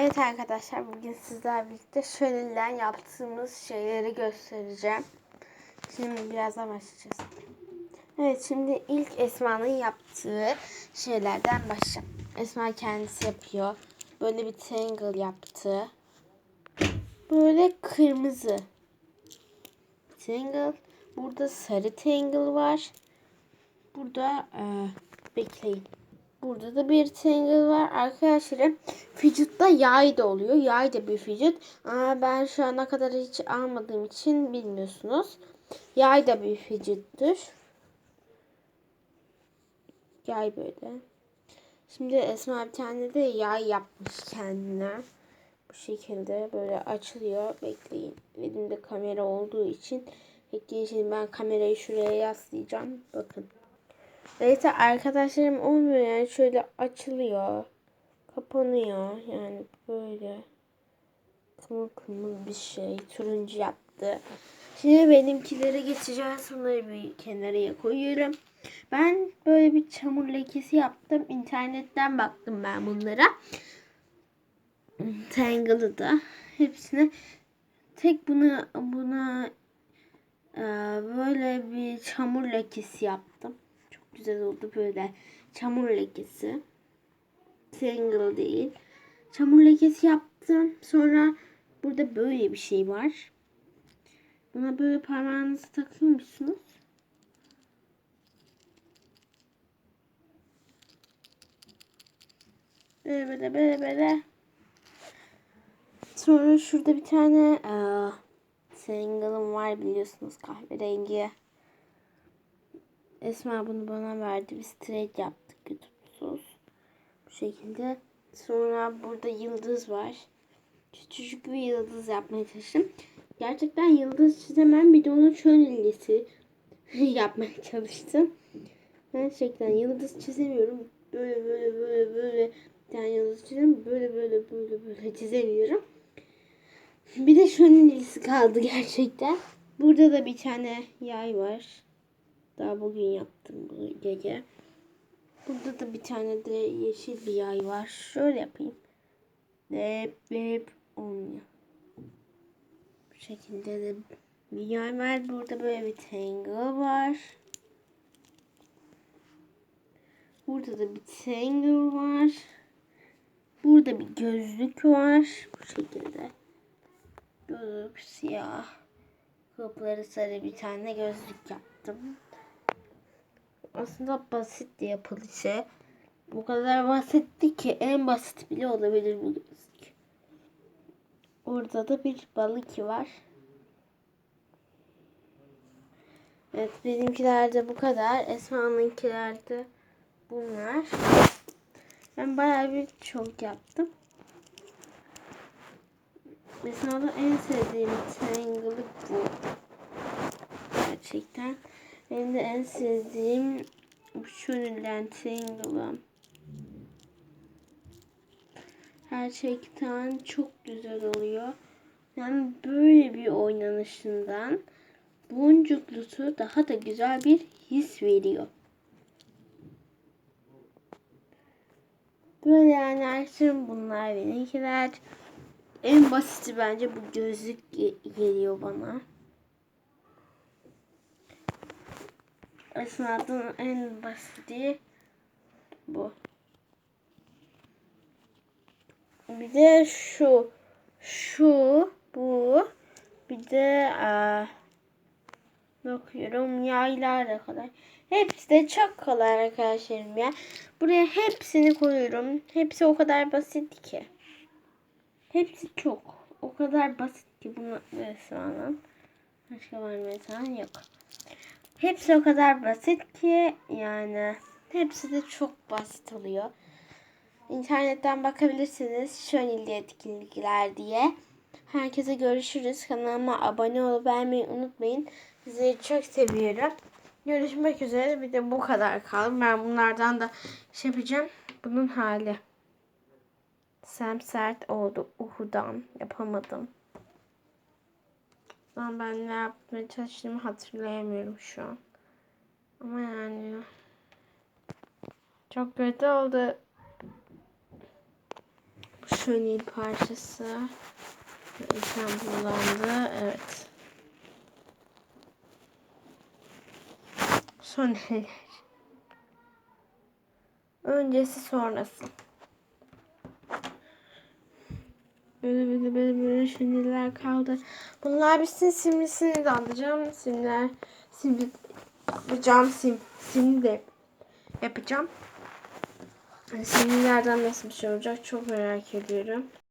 Evet arkadaşlar bugün sizlerle birlikte şölelen yaptığımız şeyleri göstereceğim. Şimdi birazdan başlayacağız. Evet şimdi ilk Esma'nın yaptığı şeylerden başlayalım. Esma kendisi yapıyor. Böyle bir triangle yaptı. Böyle kırmızı triangle. Burada sarı triangle var. Burada e, bekleyin. Burada da bir triangle var. Arkadaşlarım fidget'ta yay da oluyor. Yay da bir fidget. Ama ben şu ana kadar hiç almadığım için bilmiyorsunuz. Yay da bir fidget'tir. Yay böyle. Şimdi Esma bir tane de yay yapmış kendine. Bu şekilde böyle açılıyor. Bekleyin. Elimde kamera olduğu için bekleyin. Şimdi ben kamerayı şuraya yaslayacağım. Bakın. Neyse arkadaşlarım olmuyor yani şöyle açılıyor. Kapanıyor yani böyle. Kımıl kımıl bir şey. Turuncu yaptı. Şimdi benimkilere geçeceğiz. Bunları bir kenarıya koyuyorum. Ben böyle bir çamur lekesi yaptım. İnternetten baktım ben bunlara. Tangle'ı da. Hepsine tek buna buna e, böyle bir çamur lekesi yaptım güzel oldu böyle çamur lekesi. Single değil. Çamur lekesi yaptım. Sonra burada böyle bir şey var. Buna böyle parmağınızı takıyor musunuz? Böyle böyle böyle böyle. Sonra şurada bir tane aa, single'ım var biliyorsunuz kahverengi. Esma bunu bana verdi. Biz trade yaptık YouTube'suz. Bu şekilde. Sonra burada yıldız var. Küçücük bir yıldız yapmaya çalıştım. Gerçekten yıldız çizemem. Bir de onu çöl illesi yapmaya çalıştım. Gerçekten yıldız çizemiyorum. Böyle böyle böyle böyle bir tane yıldız çizemiyorum. Böyle böyle böyle böyle çizemiyorum. Bir de şunun illesi kaldı gerçekten. Burada da bir tane yay var. Daha bugün yaptım bu gece. Burada da bir tane de yeşil bir yay var. Şöyle yapayım. Dep dep olmuyor. Bu şekilde de bir yay var. Burada böyle bir tangle var. Burada da bir tangle var. Burada bir gözlük var. Bu şekilde. Gözlük siyah. Kapıları sarı bir tane gözlük yaptım aslında basit yapılışı. Bu kadar basitti ki en basit bile olabilir bu gözlük. Orada da bir balık var. Evet benimkilerde bu kadar. Esma'nınkilerde bunlar. Ben bayağı bir çok yaptım. Esma'da en sevdiğim triangle'lık bu. Gerçekten. Benim de en sevdiğim şu Lentangle'ım. Gerçekten çok güzel oluyor. Yani böyle bir oynanışından boncuklusu daha da güzel bir his veriyor. Böyle açtım bunlar benimkiler. En basiti bence bu gözlük geliyor bana. Esnafın en basiti bu. Bir de şu, şu, bu, bir de aa, bakıyorum yaylar kadar. Hepsi de çok kolay arkadaşlarım ya. Buraya hepsini koyuyorum. Hepsi o kadar basit ki. Hepsi çok. O kadar basit ki bunu mesela. Başka var mesela yok. Hepsi o kadar basit ki yani hepsi de çok basit oluyor. İnternetten bakabilirsiniz şönilli etkinlikler diye. Herkese görüşürüz. Kanalıma abone olup beğenmeyi unutmayın. Sizi çok seviyorum. Görüşmek üzere. Bir de bu kadar kaldı. Ben bunlardan da şey yapacağım. Bunun hali. Sem sert oldu. Uhudan yapamadım. Ama ben ne yapmaya çalıştığımı hatırlayamıyorum şu an. Ama yani çok kötü oldu. Şu şönil parçası. İlkem kullandı. Evet. Son. Öncesi sonrası. Böyle böyle böyle böyle şöniller kaldı. Bunlar bitsin simlisini de alacağım. Simler, simli yapacağım. Sim, simli de yapacağım. Simlilerden nasıl bir şey olacak çok merak ediyorum.